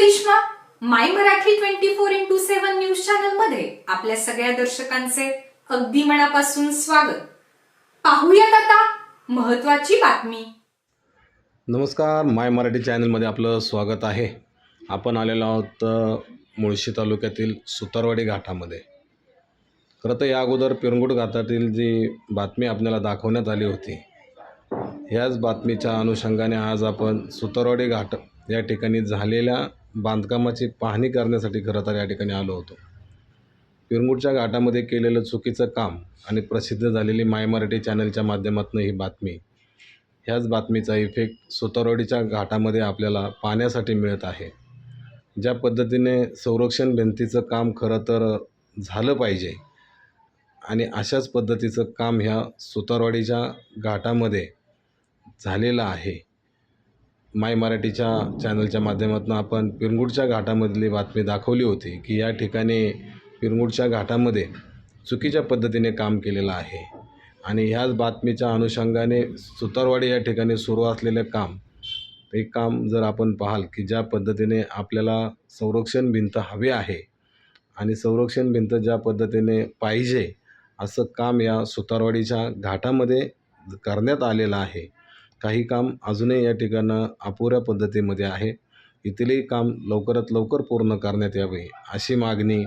Karishma my Marathi twenty four into seven news चॅनलमध्ये आपल्या सगळ्या दर्शकांचे अगदी मनापासून स्वागत. पाहूयात आता महत्वाची बातमी. नमस्कार माय मराठी चॅनलमध्ये आपलं स्वागत आहे. आपण आलेलो आहोत मुळशी तालुक्यातील सुतारवाडी घाटामध्ये. खरं तर या अगोदर पिरंगुट घाटातील जी बातमी आपल्याला दाखवण्यात आली होती ह्याच बातमीच्या अनुषंगाने आज आपण सुतारवाडी घाट या ठिकाणी झालेल्या बांधकामाची पाहणी करण्यासाठी खरं तर या ठिकाणी आलो होतो. पिरंगुटच्या घाटामध्ये केलेलं चुकीचं काम आणि प्रसिद्ध झालेली माय मराठी चॅनलच्या माध्यमातून ही बातमी. ह्याच बातमीचा इफेक्ट सुतारवाडीच्या घाटामध्ये आपल्याला पाहण्यासाठी मिळत आहे. ज्या पद्धतीने संरक्षण भिंतीचं काम खरं तर झालं पाहिजे आणि अशाच पद्धतीचं काम ह्या सुतारवाडीच्या घाटामध्ये झालेलं आहे. माय मराठीच्या चॅनलच्या माध्यमातून आपण पिरंगुडच्या घाटामधली बातमी दाखवली होती की या ठिकाणी पिरंगुडच्या घाटामध्ये चुकीच्या पद्धतीने काम केलेलं आहे. आणि ह्याच बातमीच्या अनुषंगाने सुतारवाडी या ठिकाणी सुरू असलेलं काम ते काम जर आपण पाहाल की ज्या पद्धतीने आपल्याला संरक्षण भिंत हवी आहे आणि संरक्षण भिंत ज्या पद्धतीने पाहिजे असं काम या सुतारवाडीच्या घाटामध्ये करण्यात आलेलं आहे काही काम अजूनही या ठिकाणं अपुऱ्या पद्धतीमध्ये आहे. इथलेही काम लवकरात लवकर पूर्ण करण्यात यावे अशी मागणी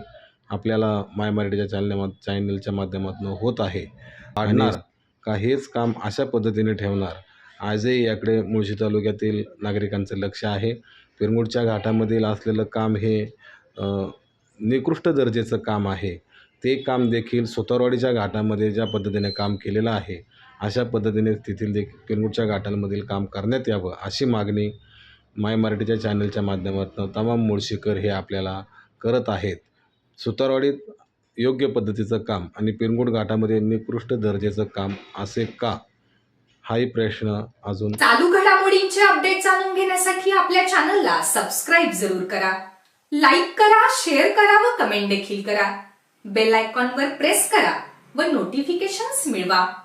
आपल्याला माय मराठीच्या चॅनल चॅनलच्या माध्यमातून होत आहे. आणणार का हेच काम अशा पद्धतीने ठेवणार आजही याकडे मुळशी तालुक्यातील नागरिकांचं लक्ष आहे. पिरमुडच्या घाटामधील असलेलं काम हे निकृष्ट दर्जेचं काम आहे. ते काम देखील सुतारवाडीच्या घाटामध्ये ज्या पद्धतीने काम केलेलं आहे अशा पद्धतीने तेथील देखील किनगुडच्या घाटांमधील काम करण्यात यावं अशी मागणी माय मराठीच्या चॅनलच्या माध्यमातून तमाम मुळशीकर हे आपल्याला करत आहेत. सुतारवाडीत योग्य पद्धतीचं काम आणि पिरंगुट घाटामध्ये निकृष्ट दर्जाचं काम असे का? हाही प्रश्न अजून चालू घडामोडींचे अपडेट जाणून घेण्यासाठी आपल्या चॅनलला सबस्क्राईब जरूर करा. लाईक करा शेअर करा व कमेंट देखील करा. बेल आयकॉनवर प्रेस करा व नोटिफिकेशन्स मिळवा.